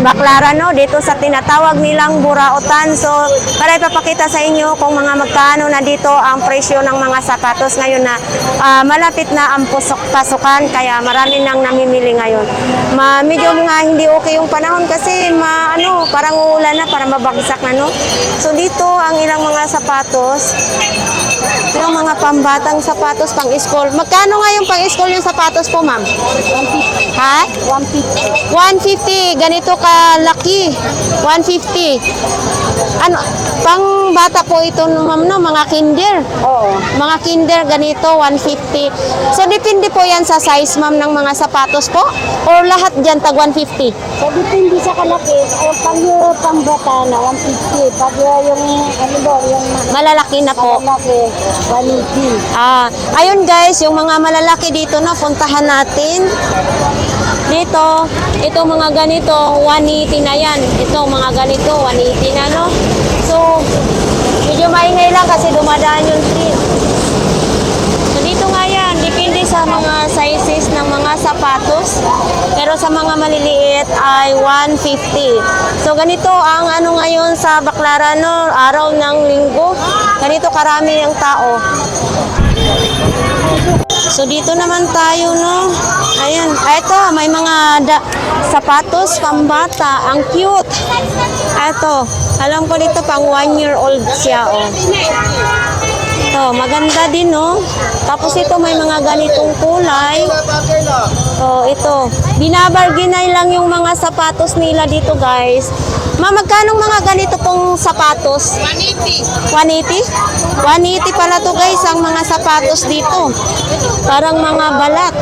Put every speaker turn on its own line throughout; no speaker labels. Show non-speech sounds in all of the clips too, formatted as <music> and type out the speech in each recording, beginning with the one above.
Baclaran no dito sa tinatawag nilang Burautan. So para ipapakita sa inyo kung mga magkano na dito ang presyo ng mga sapatos ngayon na ah, malapit na ang pusok pasukan kaya marami nang namimili ngayon. Ma, medyo nga hindi okay yung panahon kasi ma, ano, parang uulan na para mabagsak na no. So dito ang ilang mga sapatos yung mga pambatang sapatos pang school. Magkano nga yung pang school yung sapatos po, ma'am? 150. Ha? 150. 150. Ganito ka laki. 150. Ano, pang bata po ito, ma'am, no? Mga kinder.
Oo.
Mga kinder, ganito, 150. So, depende po yan sa size, ma'am, ng mga sapatos po? Or lahat dyan, tag 150?
So, depende sa kalaki. Ang pang pang bata na 150. Pag yung, ano ba, yung
Malalaki na po.
malaki, 180.
Ah, ayun guys, yung mga malalaki dito na puntahan natin. Dito, ito mga ganito, 180 na yan. Ito mga ganito, 180 na no. So, medyo maingay lang kasi dumadaan yung train. So, dito nga yan, depende sa mga sizes ng mga sapatos. Pero sa mga maliliit ay 150. So, ganito ang ano ngayon sa Baclaran, no, araw ng linggo. Ganito karami ang tao. So dito naman tayo no. Ayan, ito may mga da- sapatos pambata, ang cute. Ito, alam ko dito pang one year old siya oh. Ito, maganda din no. Tapos ito may mga ganitong kulay. So ito, binabarginay lang yung mga sapatos nila dito guys. Ma, magkano mga ganito pong sapatos? 180. 180? 180 pala to guys ang mga sapatos dito. Parang mga balat.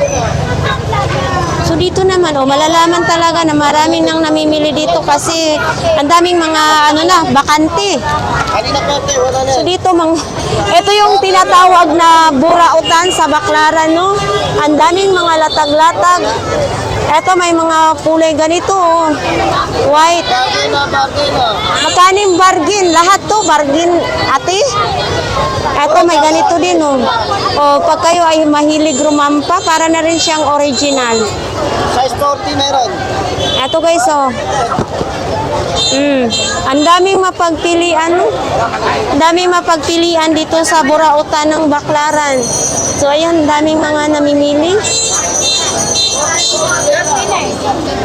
Dito naman, oh, malalaman talaga na maraming nang namimili dito kasi ang daming mga ano na, bakante. So dito mang ito yung tinatawag na burautan sa Baclaran no. Ang daming mga latag-latag. Ito may mga kulay ganito oh. White. Yung bargain? Lahat to bargain, ate. Ito may ganito din oh. O pag kayo ay mahilig rumampa, para na rin siyang original.
Size 40 meron.
Ito guys oh. Mm. Ang daming mapagpilian. Ang daming mapagpilian dito sa Burautan ng Baclaran. So ayun, daming mga namimili.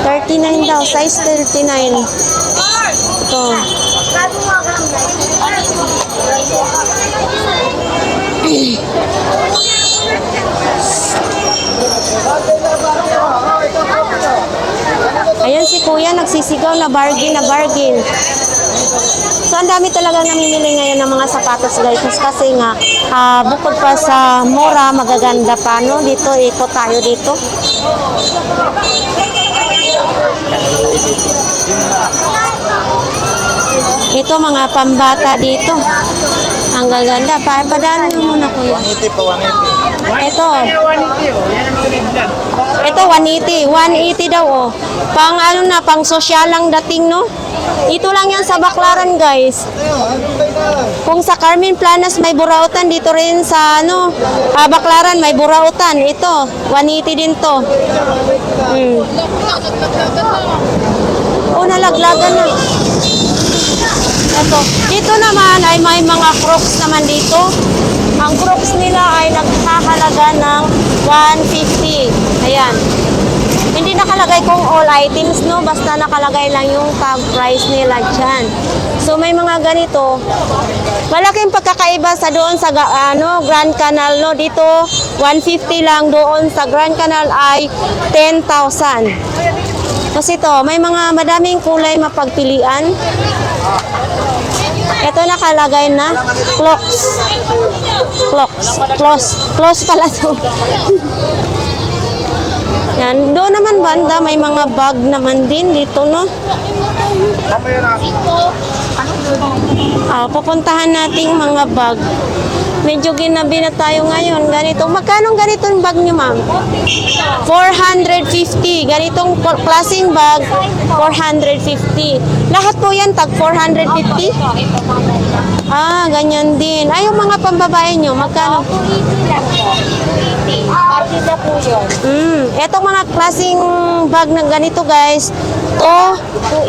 39 daw, size 39. Ito. Ayan si kuya, nagsisigaw na bargain na bargain. So, ang dami talaga namimili ngayon ng mga sapatos guys. Kasi nga, ah, bukod pa sa mura, magaganda pa, no? Dito, ikot tayo dito. Ito, mga pambata dito. Ang gaganda. Pa padaan mo muna, kuya.
180 pa, 180.
Ito. Ito, 180. 180 daw, oh. Pang ano na, pang social lang dating, no? Ito lang yan sa Baclaran, guys. Kung sa Carmen Planas may burautan, dito rin sa, ano, ah, Baclaran may burautan. Ito, 180 din to. Hmm. Oh, nalaglagan na. Ito. Dito naman ay may mga crocs naman dito. Ang crocs nila ay nagkakahalaga ng 150. Ayan. Hindi nakalagay kung all items, no? Basta nakalagay lang yung tag price nila dyan. So, may mga ganito. Malaking pagkakaiba sa doon sa ano, Grand Canal, no? Dito, 150 lang. Doon sa Grand Canal ay 10,000. Kasi ito, may mga madaming kulay mapagpilian. Ito nakalagay na clocks. Clocks. Close. Close pala to. <laughs> Yan. Doon naman banda, may mga bag naman din dito, no? Ah, pupuntahan nating mga bag. Medyo ginabi na tayo ngayon. Ganito. Magkano ganitong bag niyo, ma'am? 450. Ganitong klaseng bag, 450. Lahat po yan, tag 450? Ah, ganyan din. Ay, yung mga pambabae nyo, magkano?
280 lang po. 280. Partida po yun.
Mm, etong mga klaseng bag na ganito guys, to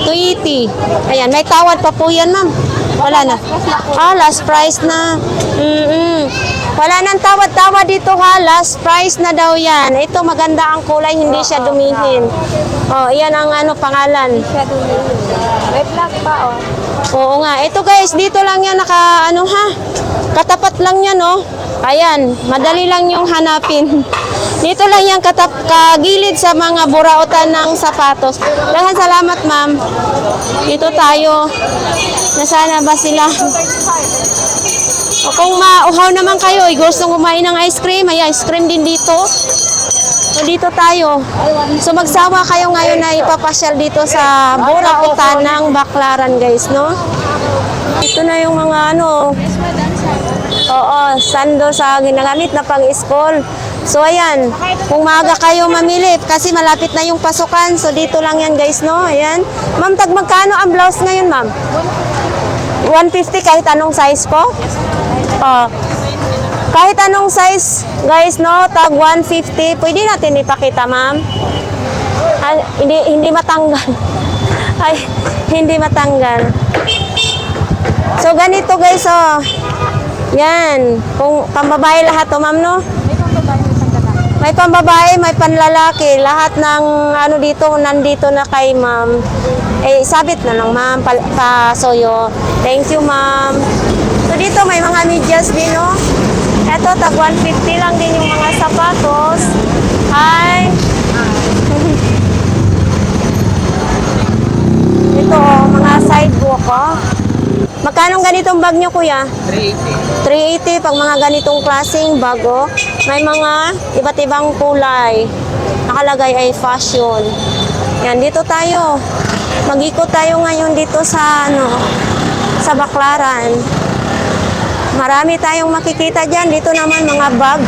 280. Ayan, may tawad pa po yan, ma'am. Wala na. Ah, last price na. Mm-mm. Wala nang tawad-tawad dito ha. Last price na daw yan. Ito maganda ang kulay, hindi siya dumihin. Oh, iyan ang ano pangalan.
May black pa, oh.
Oo nga. Ito guys, dito lang yan naka ano ha. Katapat lang yan oh. Ayan, madali lang yung hanapin. <laughs> Dito lang yan katap kagilid sa mga burautan ng sapatos. Dahan salamat ma'am. Dito tayo. Nasana ba sila? O kung mauhaw naman kayo, eh, gusto kumain ng ice cream, may ice cream din dito. So dito tayo. So magsawa kayo ngayon na ipapasyal dito sa Burautan ng Baklaran guys, no? Ito na yung mga ano. Oo, sando sa ginagamit na pang-school. So ayan, kung maaga kayo mamili kasi malapit na yung pasukan. So dito lang yan guys, no? Ayan. Ma'am, tag magkano ang blouse ngayon, ma'am? 150 kahit anong size po? Oh. Kahit anong size, guys, no, tag 150, pwede natin ipakita, ma'am. Hindi hindi matanggal. <laughs> Ay, hindi matanggal. So ganito, guys, oh. Yan, kung pambabae lahat to, ma'am, no? May pambabae, may panlalaki, lahat ng ano dito nandito na kay ma'am. Eh sabit na lang ma'am, pa, pasoyo. Thank you, ma'am. So dito may mga medyas din, no? Eto, tag 150 lang din yung mga sapatos. Hi! <laughs> Ito, oh, mga sidewalk, oh. Magkano ganitong bag nyo, kuya?
380.
380 pag mga ganitong klaseng bago. May mga iba't ibang kulay. Nakalagay ay fashion. Yan, dito tayo. Mag-ikot tayo ngayon dito sa ano, sa Baklaran. Marami tayong makikita dyan. Dito naman mga bag.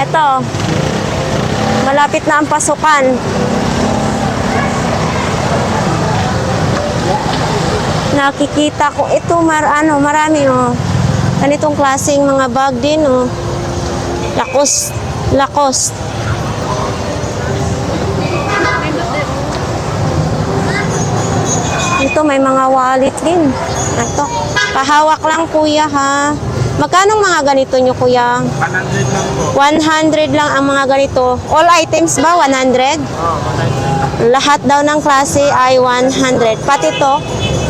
Ito. Malapit na ang pasukan. Nakikita ko ito mar ano marami oh. Ganitong klaseng mga bag din oh. Lakos, lakos. Ito may mga wallet din. Ito. Pahawak lang kuya ha. Magkano mga ganito nyo kuya?
100 lang po.
100 lang ang mga ganito. All items ba 100?
Oh, 100.
Lahat daw ng klase ay 100. Pati to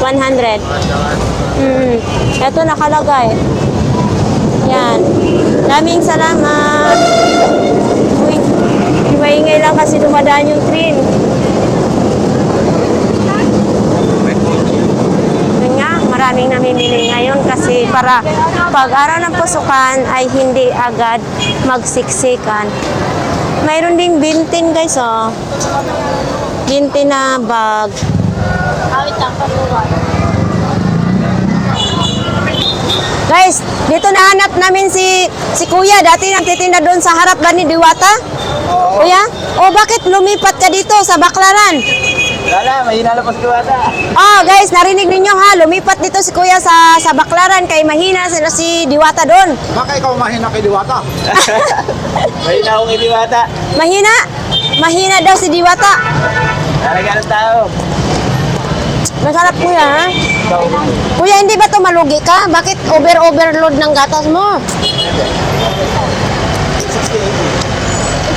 100. Mm. Ito nakalagay. Yan. Daming salamat. Uy, maingay lang kasi dumadaan yung train. Yun nga, maraming namimili ngayon kasi para pag araw ng pusukan ay hindi agad magsiksikan. Mayroon ding bintin guys oh. Bintin na bag. Guys, dito nahanap namin si si Kuya. Dati nagtitinda doon sa harap ba ni Diwata? Kuya? O bakit lumipat ka dito sa Baklaran?
Wala, mahina lang pas kuwata.
Oh, guys, narinig ninyo ha. Lumipat dito si Kuya sa sa Baklaran kay mahina sila si Diwata doon.
Baka ikaw mahina kay Diwata. <laughs> mahina akong kay Diwata.
Mahina? Mahina daw si Diwata.
Talaga ng tao.
Masarap kuya ha? Kuya, hindi ba to malugi ka? Bakit over-overload ng gatas mo?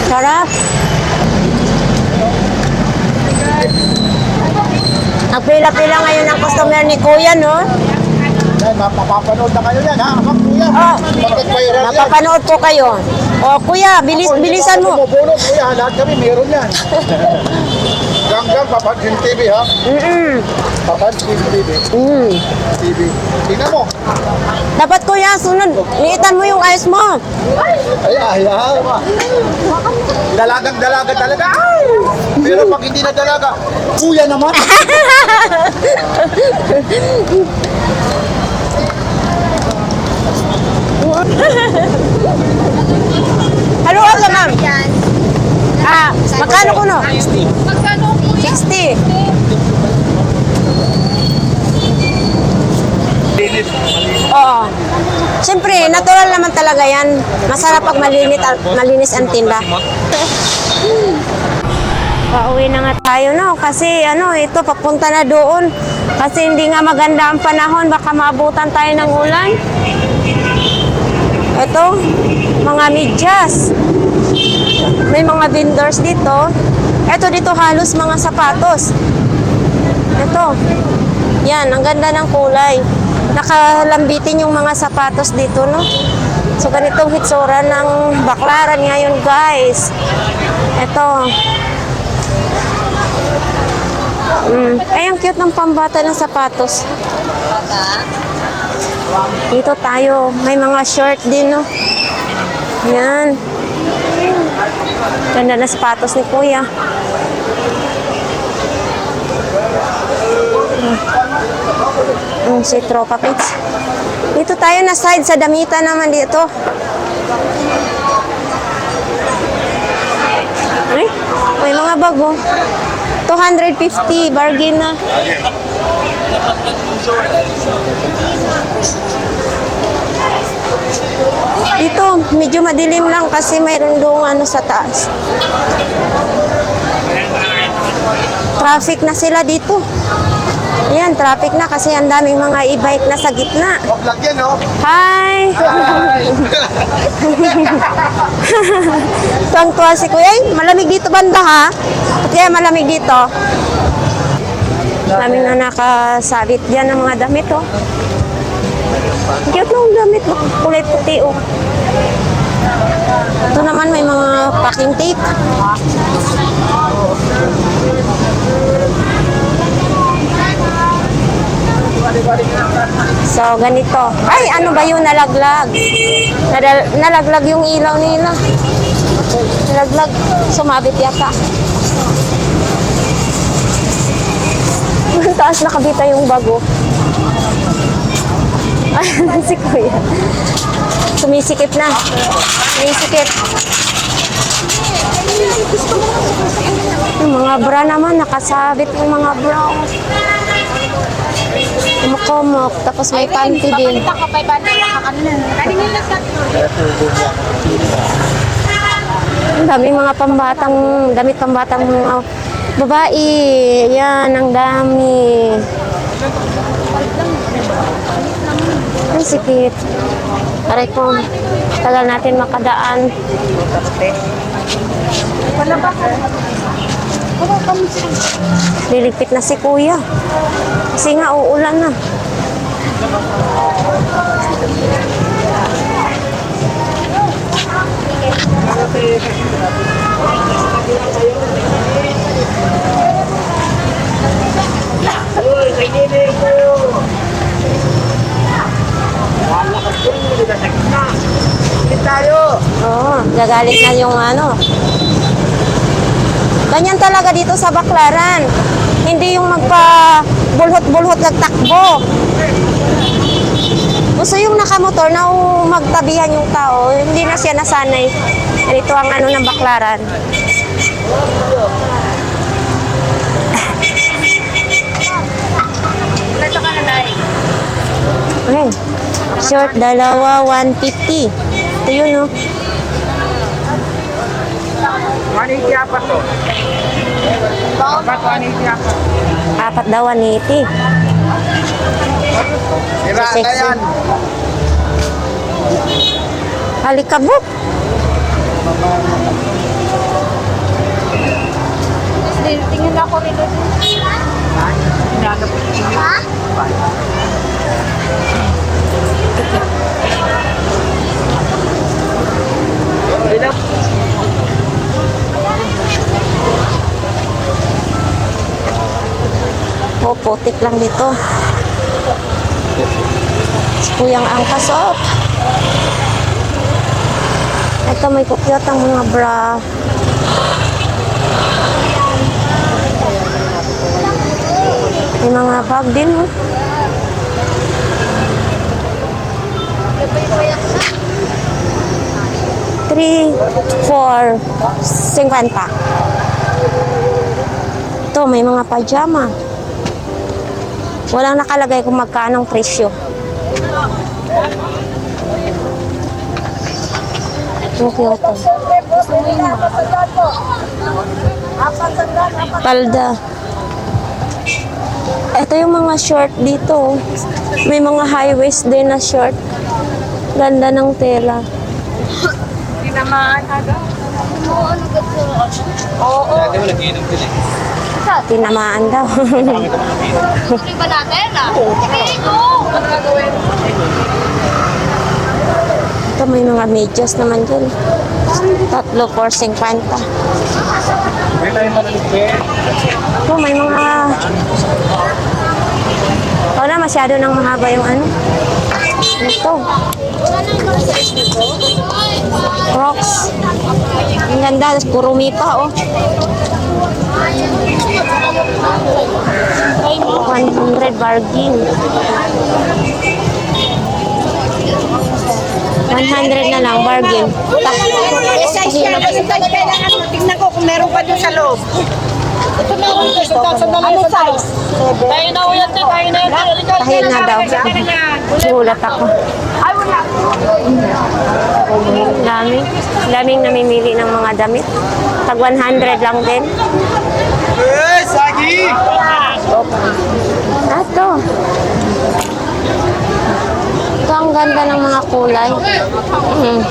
Sarap. Nagpila-pila ngayon ang customer ni Kuya, no?
Yan, mapapanood na kayo yan, ha? Ma'am, kuya.
Oh.
Yan?
Mapapanood po kayo. O, Kuya, bilis,
Ako,
bilisan mo.
Bumubulot, kuya. Lahat kami meron yan. <laughs> Ganggang, Papansin TV, ha?
Mm-mm.
Papansin TV.
Mm.
TV. Tingnan mo.
Dapat, Kuya, sunod. Liitan mo yung ayos mo.
Ay, ay, ay. Dalagang dalaga talaga. Ay! Pero pag hindi na dalaga, kuya naman.
Halo ka, ma'am. Magkano ko, no? 60. 60. Oo. Siyempre, natural naman talaga yan. Masarap pag malinit, malinis ang tinda. Pauwi na nga tayo no kasi ano ito papunta na doon kasi hindi nga maganda ang panahon baka maabutan tayo ng ulan. Ito mga medyas. May mga vendors dito. Ito dito halos mga sapatos. Ito. Yan, ang ganda ng kulay. Nakalambitin yung mga sapatos dito, no? So, ganitong hitsura ng baklaran ngayon, guys. Ito. Mm. Ay, ang cute ng pambata ng sapatos. Dito tayo. May mga short din, no? Yan. Ganda na sapatos ni Kuya. Mm, si Tropa Pits. Dito tayo na side sa damitan naman dito. Ay, may mga bago. 250, bargain na. Dito, medyo madilim lang kasi mayroon doong ano sa taas. Traffic na sila dito. Ayan, traffic na kasi ang daming mga e-bike na sa gitna.
Lang yan, no?
Hi! <laughs> Tuwang-tuwa si Kuya. Ay, malamig dito banda ha? Kaya malamig dito. Maraming na nakasabit dyan ng mga damit oh. Ang Cute ng damit. oh. Kulay puti oh. Ito naman may mga packing tape. So, ganito. Ay, ano ba yung nalaglag? Nadal- nalaglag yung ilaw nila. Nalaglag. Sumabit yata. Ang <laughs> taas nakabita yung bago. Ay, <laughs> si Kuya. Sumisikip na. Sumisikip. Yung mga bra naman, nakasabit yung mga bra. Kumukumok, tapos may panty din.
Ako pa iba na nakakano. Kanina lang sa
Ang dami mga pambatang, damit pambatang uh, babae. Yan, ang dami. Ang sikip. Aray ko, tagal natin makadaan.
Wala ba? Wala sa
Liligpit na si kuya. Kasi nga, uulan na.
Tayo!
Oo, gagalit na yung ano. Ganyan talaga dito sa Baklaran. Hindi yung magpa bulhot-bulhot nagtakbo. Gusto yung nakamotor na magtabihan yung tao, hindi na siya nasanay. Ganito ang ano ng Baklaran.
Ito ka na dahil.
Ayan. Short, dalawa, 150. Ito yun, oh.
180 apat to. Apat, 180 apat.
Apat daw, 180.
Sira na
Sexy.
yan.
Halikabok.
Tingin ako rin.
Putik lang dito. Si Kuyang Angkas, oh. Ito, may kukyot ang mga bra. May mga bag din, oh. Three, four, cinquanta. Ito, may mga pajama. Walang nakalagay kung magkano ang presyo. Oh. Palda. Ito yung mga short dito. oh. May mga high waist din na short. Ganda ng tela. Tinamaan daw.
Liba natin ah.
Ito may mga medyas naman dyan. Tatlo for 50.
May tayo malaligpit.
Ito may mga... Wala masyado nang mahaba yung ano. Ito. Crocs. Ang ganda. Kurumi pa oh. 100 bargain. 100 na lang, bargain.
Eh, yan. Kasi kailangan mo. Tingnan ko kung meron pa doon sa loob. Ito meron sa Ano size? Tayo na uyan. Tayo na uyan.
Tahil na daw. Sulat ako. Daming, daming namimili ng mga damit. Tag 100 lang din.
Eh, Sagi!
Ato. Ang ganda ng mga kulay. Mm.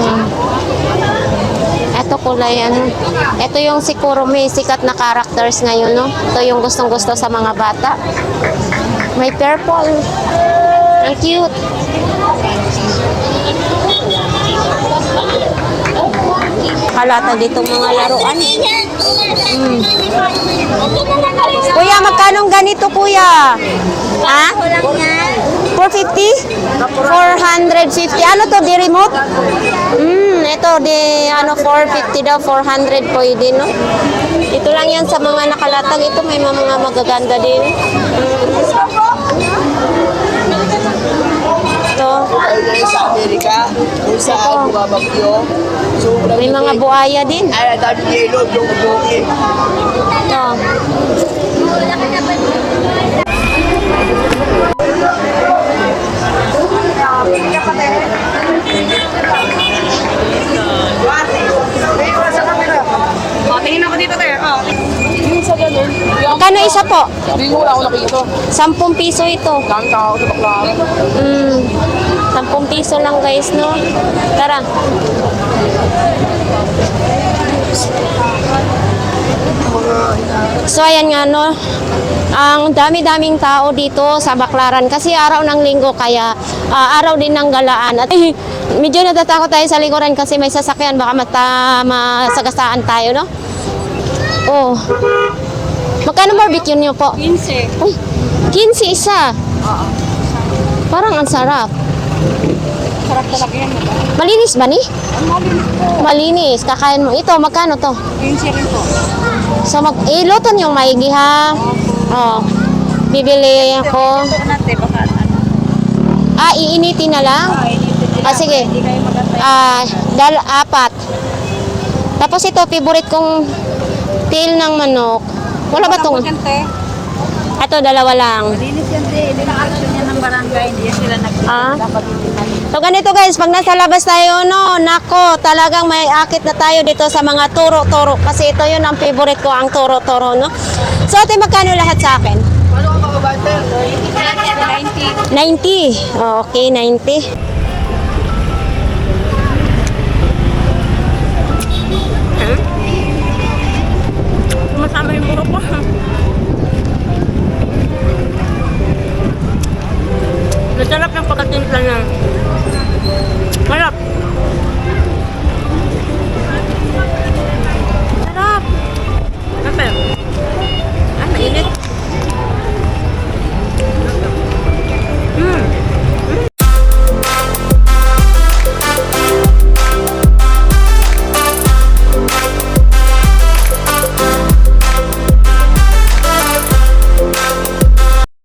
Mm. Ito kulay ano. Ito yung siguro may sikat na characters ngayon, no? Ito yung gustong-gusto sa mga bata. May purple. Ang cute. Halata dito mga laruan. Mm. Kuya, magkano ganito, kuya? Ha? 450? 450. Ano to, di remote? Hmm, ito, di, ano, 450 daw, 400 pwede, no? Ito lang yan sa mga nakalatag. Ito, may mga, magaganda din. Hmm. Ito,
sa Amerika, kung saan bumabagyo. Sobrang
may mga buhaya din.
ay dami yelo yung ako dito tayo. Oh.
Magkano isa po?
Hindi ko wala ako nakita.
10 piso ito.
Dami tao sa bakla.
Mm. 10 piso lang guys, no? Tara. So ayan nga no, ang dami-daming tao dito sa Baklaran kasi araw ng linggo kaya ah, araw din ng galaan. At eh, medyo natatakot tayo sa likuran kasi may sasakyan baka mata, masagasaan tayo no. Oh. Magkano barbecue niyo po? 15. Uy, 15 isa. Parang ang sarap.
Sarap talaga yan.
Malinis ba ni? Malinis. Kakain mo. Ito, magkano to?
15 rin po.
So, mag iluto niyong maigi ha. Oh. Bibili ako.
Ano.
Ah, iinitin na lang? Ah, sige.
Kayo magantay.
Ah, dal apat. Tapos ito, favorite kong tail ng manok. Wala ba tong? Ito, dalawa lang.
Linis yan, te. Hindi na action yan ng barangay. Hindi sila nag
Ah?
dapat.
So ganito guys, pag nasa labas tayo, no, nako, talagang may akit na tayo dito sa mga turo-turo. Kasi ito yun ang favorite ko, ang turo-turo, no. So ate, magkano lahat sa akin?
90.
90. Oh, okay, 90.